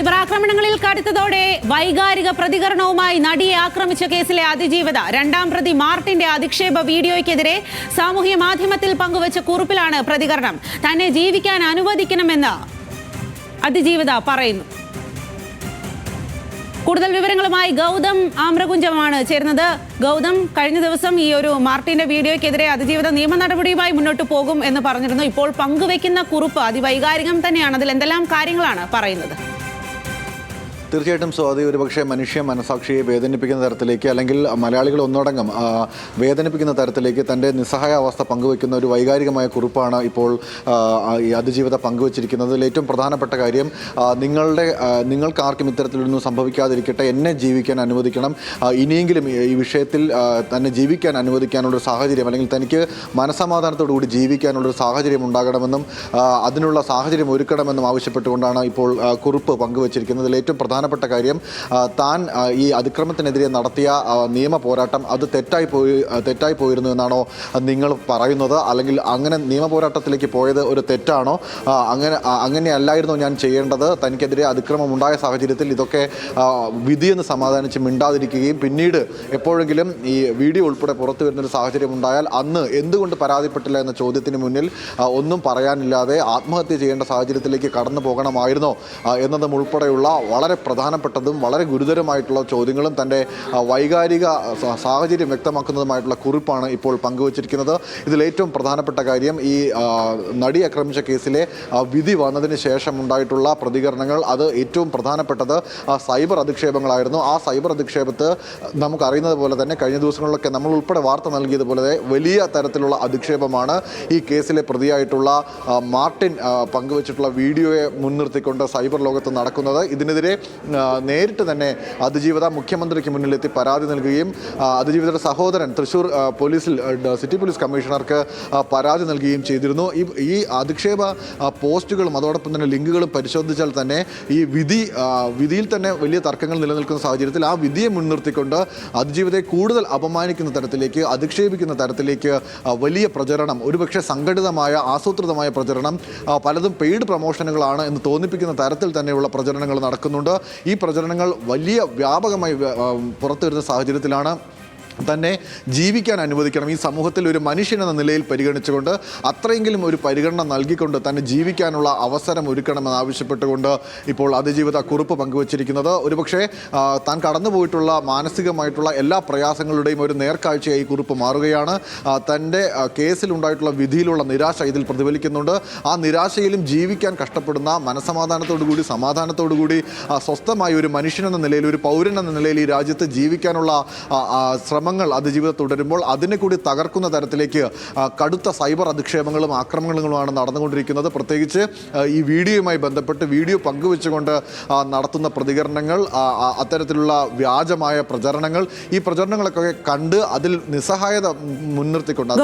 Cyber ആക്രമണങ്ങളിൽ കടുത്തതോടെ വൈകാരിക പ്രതികരണവുമായി നടിയെ ആക്രമിച്ച കേസിലെ അതിജീവത. രണ്ടാം പ്രതി മാർട്ടിന്റെ അധിക്ഷേപ വീഡിയോയ്ക്കെതിരെ സാമൂഹ്യ മാധ്യമത്തിൽ പങ്കുവച്ച കുറിപ്പിലാണ് പ്രതികരണം. തന്നെ ജീവിക്കാൻ അനുവദിക്കണമെന്ന് അതിജീവത പറയുന്നു. കൂടുതൽ വിവരങ്ങളുമായി ഗൗതം ആമ്രകുഞ്ചമാണ് ചേരുന്നത്. ഗൗതം കഴിഞ്ഞ ദിവസം ഈ ഒരു മാർട്ടിന്റെ വീഡിയോയ്ക്കെതിരെ അതിജീവിത നിയമ നടപടിയുമായി മുന്നോട്ട് പോകും എന്ന് പറഞ്ഞിരുന്നു. ഇപ്പോൾ പങ്കുവെക്കുന്ന കുറിപ്പ് അതിവൈകാരികം തന്നെയാണ്. അതിൽ എന്തെല്ലാം കാര്യങ്ങളാണ് പറയുന്നത്? തീർച്ചയായിട്ടും സ്വാതി ഒരുപക്ഷെ മനുഷ്യ മനസാക്ഷിയെ വേദനിപ്പിക്കുന്ന തരത്തിലേക്ക് അല്ലെങ്കിൽ മലയാളികൾ ഒന്നടങ്കം വേദനിപ്പിക്കുന്ന തരത്തിലേക്ക് തന്റെ നിസ്സഹായ അവസ്ഥ പങ്കുവെക്കുന്ന ഒരു വൈകാരികമായ കുറിപ്പാണ് ഇപ്പോൾ ഈ അതിജീവിത പങ്കുവച്ചിരിക്കുന്നത്. ഏറ്റവും പ്രധാനപ്പെട്ട കാര്യം നിങ്ങളുടെ നിങ്ങൾക്കാർക്കും ഇത്തരത്തിലൊന്നും സംഭവിക്കാതിരിക്കട്ടെ എന്നെ ജീവിക്കാൻ അനുവദിക്കണം. ഇനിയെങ്കിലും ഈ- വിഷയത്തിൽ തന്നെ ജീവിക്കാൻ അനുവദിക്കാനുള്ളൊരു സാഹചര്യം അല്ലെങ്കിൽ തനിക്ക് മനസമാധാനത്തോടു കൂടി ജീവിക്കാനുള്ളൊരു സാഹചര്യം ഉണ്ടാകണമെന്നും അതിനുള്ള സാഹചര്യം ഒരുക്കണമെന്നും ആവശ്യപ്പെട്ടുകൊണ്ടാണ് ഇപ്പോൾ കുറിപ്പ് പങ്കുവച്ചിരിക്കുന്നത്. ഏറ്റവും ഏറ്റവും പ്രധാനപ്പെട്ട കാര്യം താൻ ഈ അതിക്രമത്തിനെതിരെ നടത്തിയ നിയമ പോരാട്ടം അത് തെറ്റായി പോയി തെറ്റായി പോയിരുന്നു എന്നാണോ നിങ്ങൾ പറയുന്നത്? അല്ലെങ്കിൽ അങ്ങനെ നിയമ പോരാട്ടത്തിലേക്ക് പോയത് ഒരു തെറ്റാണോ? അങ്ങനെ അങ്ങനെയല്ലായിരുന്നു ഞാൻ ചെയ്യേണ്ടത്. തനിക്കെതിരെ അതിക്രമം ഉണ്ടായ സാഹചര്യത്തിൽ ഇതൊക്കെ വിധിയെന്ന് സമാധാനിച്ച് മിണ്ടാതിരിക്കുകയും പിന്നീട് എപ്പോഴെങ്കിലും ഈ വീഡിയോ ഉൾപ്പെടെ പുറത്തു വരുന്നൊരു സാഹചര്യം ഉണ്ടായാൽ അന്ന് എന്തുകൊണ്ട് പരാതിപ്പെട്ടില്ല എന്ന ചോദ്യത്തിന് മുന്നിൽ ഒന്നും പറയാനില്ലാതെ ആത്മഹത്യ ചെയ്യേണ്ട സാഹചര്യത്തിലേക്ക് കടന്നു പോകണമായിരുന്നോ എന്നതും ഉൾപ്പെടെയുള്ള വളരെ പ്രധാനപ്പെട്ടതും വളരെ ഗുരുതരമായിട്ടുള്ള ചോദ്യങ്ങളും തന്റെ വൈകാരിക സാഹചര്യം വ്യക്തമാക്കുന്നതുമായിട്ടുള്ള കുറിപ്പാണ് ഇപ്പോൾ പങ്കുവച്ചിരിക്കുന്നത്. ഇതിലേറ്റവും പ്രധാനപ്പെട്ട കാര്യം ഈ നടി ആക്രമിച്ച കേസിലെ വിധി വന്നതിന് ശേഷം ഉണ്ടായിട്ടുള്ള പ്രതികരണങ്ങൾ. അത് ഏറ്റവും പ്രധാനപ്പെട്ടത് സൈബർ അധിക്ഷേപങ്ങളായിരുന്നു. ആ സൈബർ അധിക്ഷേപത്ത് നമുക്കറിയുന്നത് പോലെ തന്നെ കഴിഞ്ഞ ദിവസങ്ങളിലൊക്കെ നമ്മൾ ഉൾപ്പെടെ വാർത്ത നൽകിയതുപോലെ വലിയ തരത്തിലുള്ള അധിക്ഷേപമാണ് ഈ കേസിലെ പ്രതിയായിട്ടുള്ള മാർട്ടിൻ പങ്കുവച്ചിട്ടുള്ള വീഡിയോയെ മുൻനിർത്തിക്കൊണ്ട് സൈബർ ലോകത്ത് നടക്കുന്നത്. ഇതിനെതിരെ നേരിട്ട് തന്നെ അതിജീവിത മുഖ്യമന്ത്രിക്ക് മുന്നിലെത്തി പരാതി നൽകുകയും അതിജീവിതയുടെ സഹോദരൻ തൃശ്ശൂർ പോലീസിൽ സിറ്റി പോലീസ് കമ്മീഷണർക്ക് പരാതി നൽകുകയും ചെയ്തിരുന്നു. ഈ ഈ അധിക്ഷേപ പോസ്റ്റുകളും അതോടൊപ്പം തന്നെ ലിങ്കുകളും പരിശോധിച്ചാൽ തന്നെ ഈ വിധി വിധിയിൽ തന്നെ വലിയ തർക്കങ്ങൾ നിലനിൽക്കുന്ന സാഹചര്യത്തിൽ ആ വിധിയെ മുൻനിർത്തിക്കൊണ്ട് അതിജീവിതയെ കൂടുതൽ അപമാനിക്കുന്ന തരത്തിലേക്ക് അധിക്ഷേപിക്കുന്ന തരത്തിലേക്ക് വലിയ പ്രചരണം ഒരുപക്ഷെ സംഘടിതമായ ആസൂത്രിതമായ പ്രചരണം പലതും പെയ്ഡ് പ്രൊമോഷനുകളാണ് എന്ന് തോന്നിപ്പിക്കുന്ന തരത്തിൽ തന്നെയുള്ള പ്രചരണങ്ങൾ നടക്കുന്നുണ്ട്. ഈ പ്രചരണങ്ങൾ വലിയ വ്യാപകമായി പുറത്തു വരുന്ന സാഹചര്യത്തിലാണ് തന്നെ ജീവിക്കാൻ അനുവദിക്കണം. ഈ സമൂഹത്തിൽ ഒരു മനുഷ്യൻ എന്ന നിലയിൽ പരിഗണിച്ചുകൊണ്ട് അത്രയെങ്കിലും ഒരു പരിഗണന നൽകിക്കൊണ്ട് തന്നെ ജീവിക്കാനുള്ള അവസരം ഒരുക്കണമെന്ന് ആവശ്യപ്പെട്ടുകൊണ്ട് ഇപ്പോൾ അതിജീവിത കുറിപ്പ് പങ്കുവച്ചിരിക്കുന്നത്. ഒരുപക്ഷെ താൻ കടന്നുപോയിട്ടുള്ള മാനസികമായിട്ടുള്ള എല്ലാ പ്രയാസങ്ങളുടെയും ഒരു നേർക്കാഴ്ചയായി കുറിപ്പ് മാറുകയാണ്. തന്റെ കേസിലുണ്ടായിട്ടുള്ള വിധിയിലുള്ള നിരാശ ഇതിൽ പ്രതിഫലിക്കുന്നുണ്ട്. ആ നിരാശയിലും ജീവിക്കാൻ കഷ്ടപ്പെടുന്ന മനസമാധാനത്തോടു കൂടി കൂടി സ്വസ്ഥമായ ഒരു മനുഷ്യനെന്ന നിലയിൽ ഒരു പൗരൻ എന്ന നിലയിൽ ഈ രാജ്യത്ത് ജീവിക്കാനുള്ള ആ, ശ്രമങ്ങൾ അതിജീവിതം തുടരുമ്പോൾ അതിനെ കൂടി തകർക്കുന്ന തരത്തിലേക്ക് കടുത്ത സൈബർ അധിക്ഷേപങ്ങളും ആക്രമണങ്ങളുമാണ് നടന്നുകൊണ്ടിരിക്കുന്നത്. പ്രത്യേകിച്ച് ഈ വീഡിയോയുമായി ബന്ധപ്പെട്ട് വീഡിയോ പങ്കുവെച്ചുകൊണ്ട് നടത്തുന്ന പ്രതികരണങ്ങൾ അത്തരത്തിലുള്ള വ്യാജമായ പ്രചരണങ്ങൾ ഈ പ്രചരണങ്ങളൊക്കെ കണ്ട് അതിൽ നിസ്സഹായത മുൻനിർത്തിക്കൊണ്ട്